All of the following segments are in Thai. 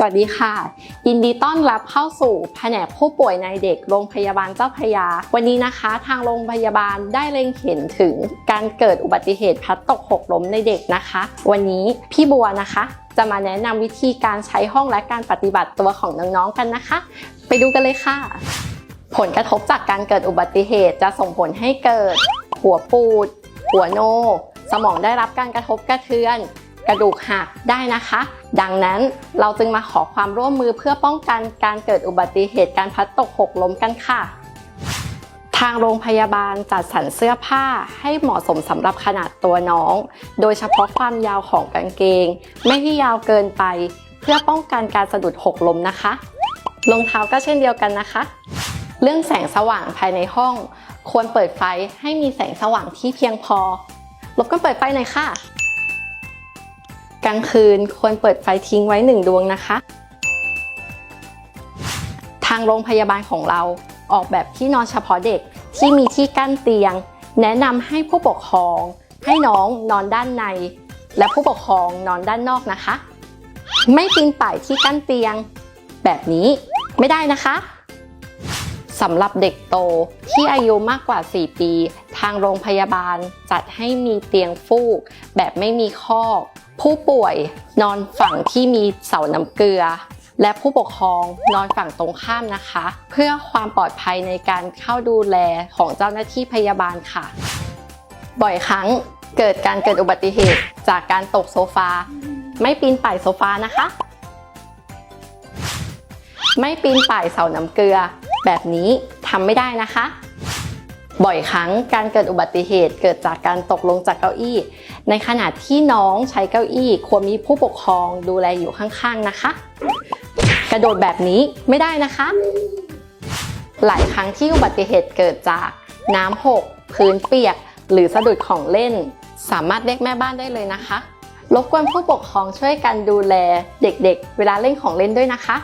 สวัสดีค่ะ ยินดีต้อนรับเข้าสู่แผนกผู้ป่วยในเด็กโรงพยาบาลเจ้าพยา วันนี้นะคะ ทางโรงพยาบาลได้เล็งเห็นถึงการเกิดอุบัติเหตุพัดตกหกล้มในเด็กนะคะ วันนี้พี่บัวนะคะ จะมาแนะนำวิธีการใช้ห้องและการปฏิบัติตัวของน้องๆกันนะคะ ไปดูกันเลยค่ะ ผลกระทบจากการเกิดอุบัติเหตุจะส่งผลให้เกิด หัวปูด หัวโน สมองได้รับการกระทบกระเทือน กระดูกหักได้นะคะ ดังนั้นเราจึงมาขอความร่วมมือเพื่อป้องกันการเกิดอุบัติเหตุการพัดตกหกล้มกันค่ะ ทางโรงพยาบาลจัดสรรเสื้อผ้าให้เหมาะสมสำหรับขนาดตัวน้อง โดยเฉพาะความยาวของกางเกง ไม่ให้ยาวเกินไป เพื่อป้องกันการสะดุดหกล้มนะคะรองเท้าก็เช่นเดียวกันนะคะ เรื่องแสงสว่างภายในห้อง ควรเปิดไฟให้มีแสงสว่างที่เพียงพอรบกวนเปิดไฟหน่อยค่ะ กลางคืนควรเปิดไฟทิ้งไว้หนึ่งดวงนะคะ ทางโรงพยาบาลของเราออกแบบที่นอนเฉพาะเด็กที่มีที่กั้นเตียง แนะนำให้ผู้ปกครอง ให้น้องนอนด้านใน และผู้ปกครองนอนด้านนอกนะคะ ไม่ปีนป่ายที่กั้นเตียง แบบนี้ไม่ได้นะคะสำหรับเด็กโตที่อายุมากกว่า 4 ปี ทางโรงพยาบาลจัดให้มีเตียงฟูก แบบไม่มีคอกผู้ป่วยนอนฝั่งที่มีเสาน้ำเกลือ และผู้ปกครองนอนฝั่งตรงข้ามนะคะ เพื่อความปลอดภัยในการเข้าดูแลของเจ้าหน้าที่พยาบาลค่ะ บ่อยครั้งเกิดการเกิดอุบัติเหตุจากการตกโซฟา ไม่ปีนป่ายโซฟานะคะ ไม่ปีนป่ายเสาน้ำเกลือ แบบนี้ทำไม่ได้นะคะ บ่อยครั้งการเกิดอุบัติเหตุเกิดจากการตกลงจากเก้าอี้ ในขณะที่น้องใช้เก้าอี้ควรมีผู้ปกครองดูแลอยู่ข้างๆนะคะ กระโดดแบบนี้ไม่ได้นะคะ หลายครั้งที่อุบัติเหตุเกิดจากน้ำหก พื้นเปียก หรือสะดุดของเล่น สามารถเรียกแม่บ้านได้เลยนะคะรบกวนผู้ปกครองช่วยกันดูแลเด็กๆ เวลาเล่นของเล่นด้วยนะคะ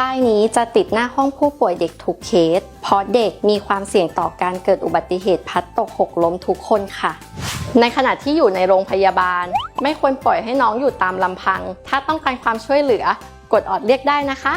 ป้ายนี้จะติดหน้าห้องผู้ป่วยเด็กทุกเคส เพราะเด็กมีความเสี่ยงต่อการเกิดอุบัติเหตุพัดตกหกล้มทุกคนค่ะ ในขณะที่อยู่ในโรงพยาบาล ไม่ควรปล่อยให้น้องอยู่ตามลำพัง ถ้าต้องการความช่วยเหลือกดออดเรียกได้นะคะ